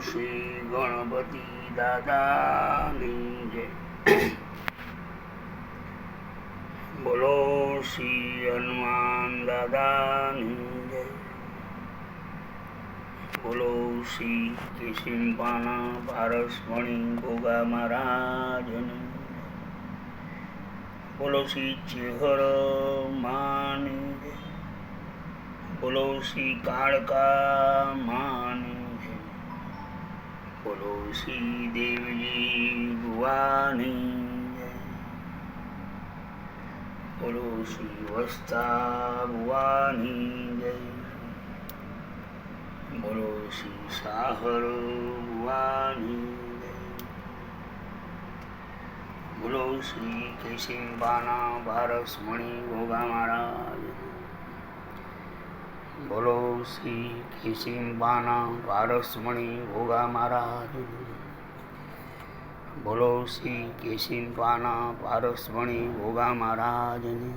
શ્રી ગણપતિ દાદાની જય. બોલો શ્રી હનુમાન દાદાની જય. બોલો શ્રી કિશિંપાના પારસમણી ગોગા મહારાજની બોલો શ્રી ચેહર માની જય. બોલો શ્રી કાળકા જય बोलो श्री देव जी भुवानी बोलो श्री वस्ता भुवानी जय बोलो श्री साहर भुवानी बोलो श्री केशिंबाना भारस मणि गोगा महाराज બોલો શ્રી કેશિંબાના પારસમણી ભોગા મહારાજ. બોલો શ્રી કેશિંબાના પારસમણી ભોગા મહારાજની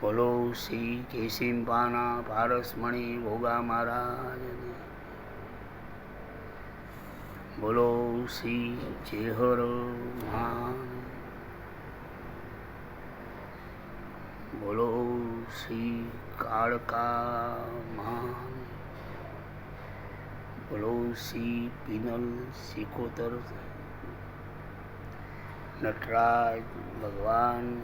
બોલો શ્રી કેશિંબાના પારસમણી ભોગા મહારાજને બોલો શ્રી ચેહર બોલો શ્રી કાળકા મહાન પિનલ સિકોતર નટરાજ ભગવાન.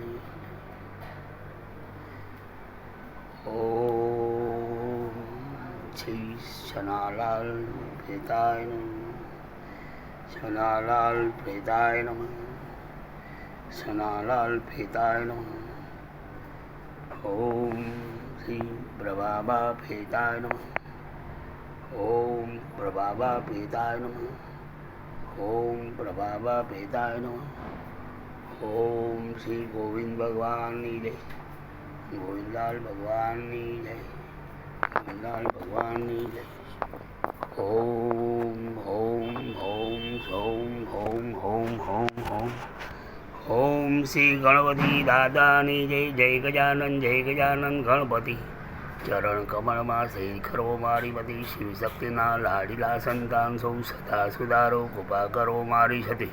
ઓમ શ્રી સનાલાલ પ્રેતાય નમ. સનાલાલ પ્રેતાય નમ. સનાલાલ પ્રેતાય નમ. ઓમ શ્રી પ્રભાબા ભેદાય નમ ઓમ પ્રભાબા ભેદાય નમ ઓમ પ્રભાબા ભેદાય નમ ઓમ શ્રી ગોવિંદ ભગવાનની જય ગોવિંદલાલ ભગવાનની જય ગોવિંદલાલ ભગવાનની જય ઓમ શ્રી ગણપતિ દાદાની જય જય ગજાનન જય ગજાનન ગણપતિ. ચરણ કમળમાં શ્રી ખરો મારી બધી શિવ શક્તિના લાડીલા સંતાન સૌ સદા સુધારો, કૃપા કરો મારી સતી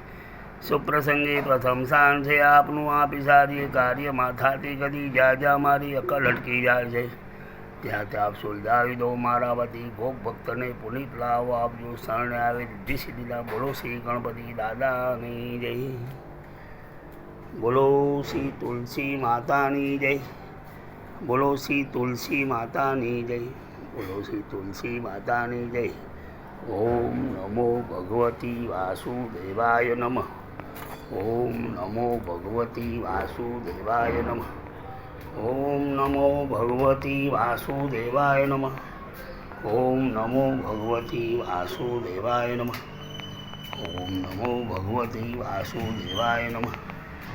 સુપ્રસંગે પ્રથમ સ્થાન છે, આપનું આપી સારી કાર્યમાં થાતી કદી જ્યાં મારી અકલ અટકી જાય છે. ત્યાં ત્યાં આપ સુલઝાવી દો મારા વતી ભોગ ભક્તને પુનિત લાવો, આપજો શરણે આવે રિદ્ધિ સિદ્ધિના બોલો, શ્રી ગણપતિ દાદાની જય. બોલો શ્રી તુલસી માતાની જય. બોલો શ્રી તુલસી માતાની જય. બોલો શ્રી તુલસી માતાની જય. ઓમ નમો ભગવતી વાસુદેવાય નમ. ઓમ નમો ભગવતી વાસુદેવાય નમ. ઓમ નમો ભગવતી વાસુદેવાય નમ. ઓમ નમો ભગવતી વાસુદેવાય નમ. ઓમ નમો ભગવતી વાસુદેવાય નમઃ.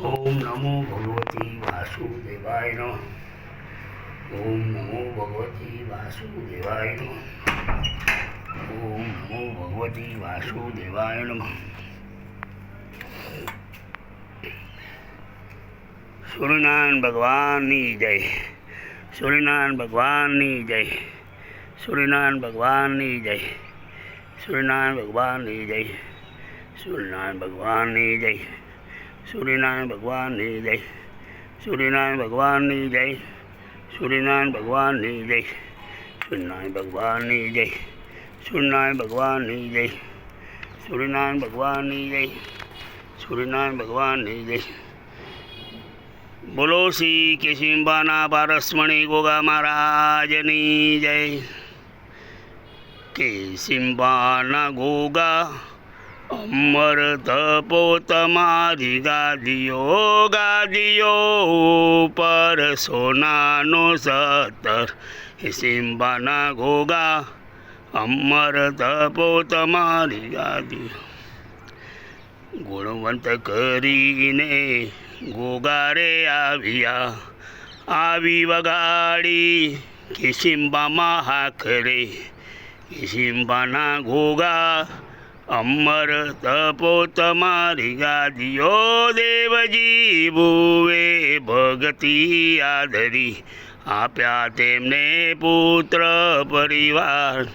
ઓમ નમો ભગવતી વાસુદેવાય નો ઓમ નમો ભગવતી વાસુદેવાય નો ઓમ નમો ભગવતી વાસુદેવાય નમઃ સૂર્યનારાયણ ભગવાનની જય સૂર્યનારાયણ ભગવાનની જય સૂર્યનારાયણ ભગવાનની જય સૂર્યનારાયણ ભગવાનની જય સૂર્યનારાયણ ભગવાનની જય સૂર્યનારાયણ ભગવાનની જય. સૂર્યનારાયણ ભગવાનની જય. સૂર્યનારાયણ ભગવાનની જય. સૂર્યનારાયણ ભગવાનની જય. સૂર્યનારાયણ ભગવાનની જય. સૂર્યનારાયણ ભગવાનની જય. સૂર્યનારાયણ ભગવાનની જય. બોલો શ્રી કેશિંબાના પારસમણી ગોગા મહારાજની જય. કેશિંબાના ગોગા अमृत पोत मारी गादियो गादियो पर सोना नो सतर सिंबाना घोगा। अमृत पोत मारी गादियो गुणवंत करीने गोगारे आविया आवी वगाडी કિસિમ્બામાં महाखरे। કિસિમ્બાના ઘોગા અમર તપો તમારી ગાદીઓ દેવજી ભુવે, ભગતી આદરી. આપ્યા તેમને પુત્ર પરિવાર.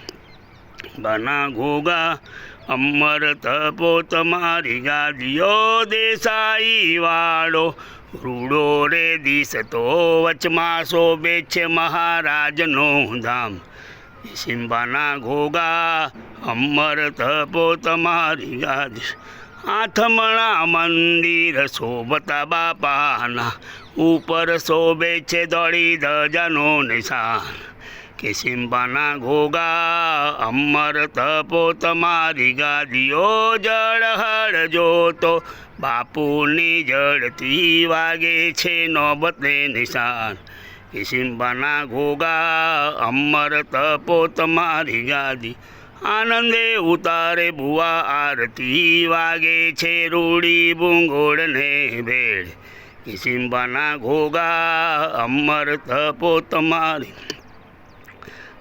બના ઘોગા અમર તપો તમારી ગાદીઓ દેસાઈ વાળો. રૂડો રે દિશતો વચમાં શોભે છે મહારાજનો ધામ. સિંબાના ઘોગા અમર તપો તમારી ગાદી આથમણા મંદિર શોભતા બાપાના. ઉપર શોભે છે દોડી ધજાનો નિશાન. કે સિંબાના ઘોગા અમર તપો તમારી ગાદીઓ જળહળ જોતો. બાપુની જડતી વાગે છે નોબતે નિશાન. કે સિંબાના ઘોગા અમર તપો તમારી ગાદી. આનંદે ઉતારે ભુવા આરતી વાગે છે રૂડી ભૂંગોળને ભેળ. કે ઘોગા અમર તપો તમારી.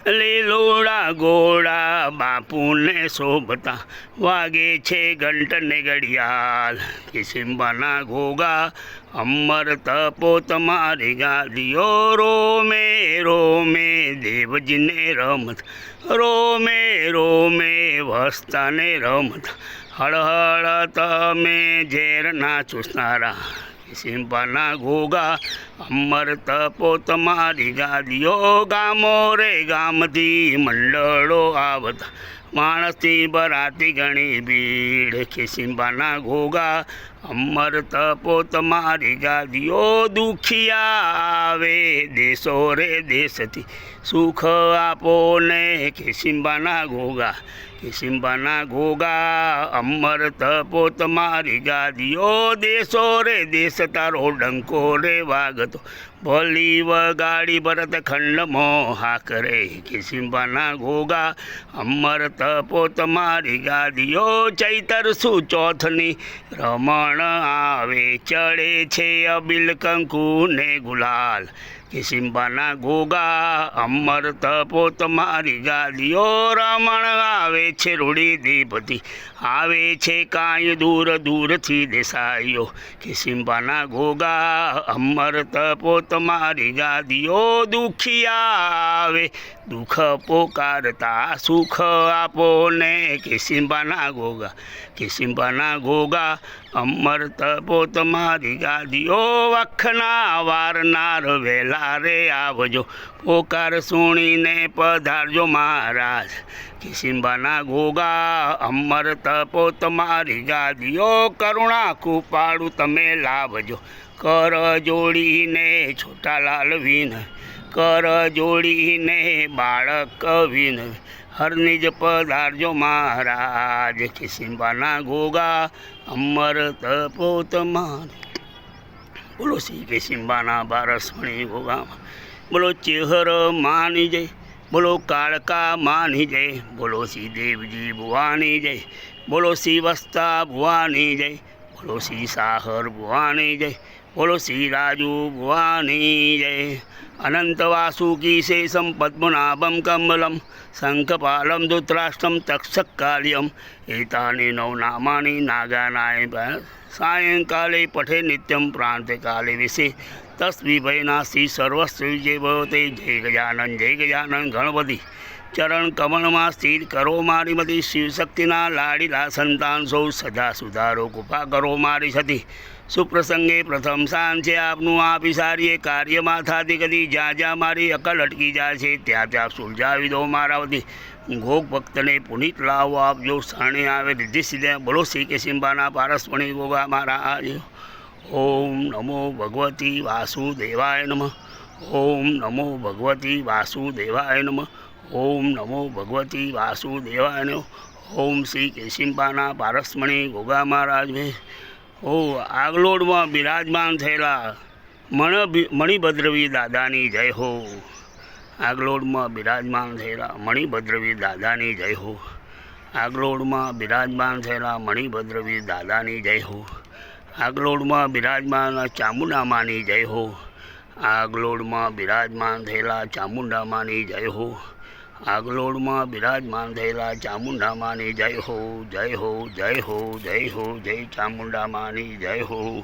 લીલોડા ગોળા બાપુને શોભતા વાગે છે ઘંટને ઘડિયાળ. કિસિમ્બાના ઘોગા અમર તપો તમારી ગાદીઓ, રોમે રોમે, દેવજીને રમત, રોમે રોમે, વસ્તાને રમત. હળહળ તમે ઝેરના ચૂસનારા સિંપાના ઘોગા અમર તપો તમારી ગાદીઓ, ગામો રે ગામથી મંડળો આવતા. માણસથી બરાતી ઘણી ભીડ ખિસિંબાના ઘોગા અમર તપો તમારી ગાદીઓ દુખિયા આવે દેશો રે દેશથી. સુખ આપો ને ખિસિંબાના ઘોગા કિસિમ્બાના ઘોગા અમર તપોત મારી ગાદીઓ, દેશો રે દેશ તારો ડંકો રે વાગતો. ભલી વગાડી ભરત ખંડમાં હાકરે કિસિમ્બાના ઘોગા અમર તપોત મારી ગાદીઓ, ચૈતર સુ ચોથની રમણ આવે, ચડે છે અબિલ કંકુ ને ગુલાલ. કિસિમ્બાના ઘોગા અમર તપો તમારી ગાદીઓ રમણ આવે છે રૂડી દીપતી. આવે છે કાંઈ દૂર દૂરથી દેસાઈઓ કિસિમ્બાના ઘોગા અમર તપો તમારી ગાદીઓ દુખિયા આવે દુઃખ પોકારતા, સુખ આપો ને કિસિંબાના ગોગા કિસિંબાના ગોગા અમર તપો તમારી ગાદીઓ, વખના વારનાર વેલા રે આવજો, પોકાર સુણીને પધારજો મહારાજ. કિસિંબાના ગોગા અમર તપો તમારી ગાદીઓ, કરુણા કૃપાળું તમે લાવજો. કર જોડીને છોટાલાલ વિન કર જોડીને બાળક વિન હરનિજ પધારજો મહારાજ. કિસિમ્બાના ઘોગા અમર તપોત તમારી બોલો શ્રી કિસિમ્બાના બારસમણી ઘોગામાં બોલો ચેહર માની જય. બોલો કાળકા માની જય. બોલો શ્રી દેવજી ભુવાની જય. બોલો શ્રી વસ્તા ભુવાની જય. બોલો શ્રી સાહર ભુવાની જય. બોલો શ્રીરાજુ ભુવાની જય અનંત વાસુકી શેષમ પદ્મનાભમ કમલમ શંખપાલમ ધૃતરાષ્ટ્રમ તક્ષકાલ્યમ એતાની નવનામાની નાગાનાય સાયંકાલે પઠે નિત્યમ પ્રાંતકાલે વિશે તસ્વિભયનાશી સર્વસ્વ જય ભવતે જય ગજાનન જય ગજાનન ગણપતિ ચરણ કમળમાં સ્થિર કરો મારી મતી શિવશક્તિના લાડીલા સંતાન સૌ સદા સુધારો કૃપા કરો મારી સતી સુપ્રસંગે પ્રથમ સ્થાન છે આપનું. આ વિસારીએ કાર્યમાં થતી કદી જ્યાં જ્યાં મારી અકલ અટકી જાય છે. ત્યાં ત્યાં સુલઝાવી દો મારા વતી ગોગ ભક્તને પુનિત લાવો આપજો શરણે આવે. રિદ્ધિ સિદ્ધે બોલો, શ્રી કે સિંબાના પારસપણી ગોગા મારા ઓમ નમો ભગવતી વાસુદેવાય નમ. ઓમ નમો ભગવતી વાસુદેવાય નમ. ઓમ નમો ભગવતી વાસુદેવાય નમ. ઓમ શ્રી કેશિંબાના પારસમણી ગોગા મહારાજ. ઓ, આગલોડમાં બિરાજમાન થયેલા મણ મણિભદ્રવી દાદાની જય હો. આગલોડમાં બિરાજમાન થયેલા મણિભદ્રવી દાદાની જય હો. આગલોડમાં બિરાજમાન થયેલા મણિભદ્રવી દાદાની જય હો. આગલોડમાં બિરાજમાન ચામુંડામાની જય હો. આગલોડમાં બિરાજમાન થયેલા ચામુંડામાની જય હો. આગલોડમાં બિરાજમાન થયેલા ચામુંડામાની જય હો જય હો જય હો જય હો, જય ચામુંડામાની જય હો.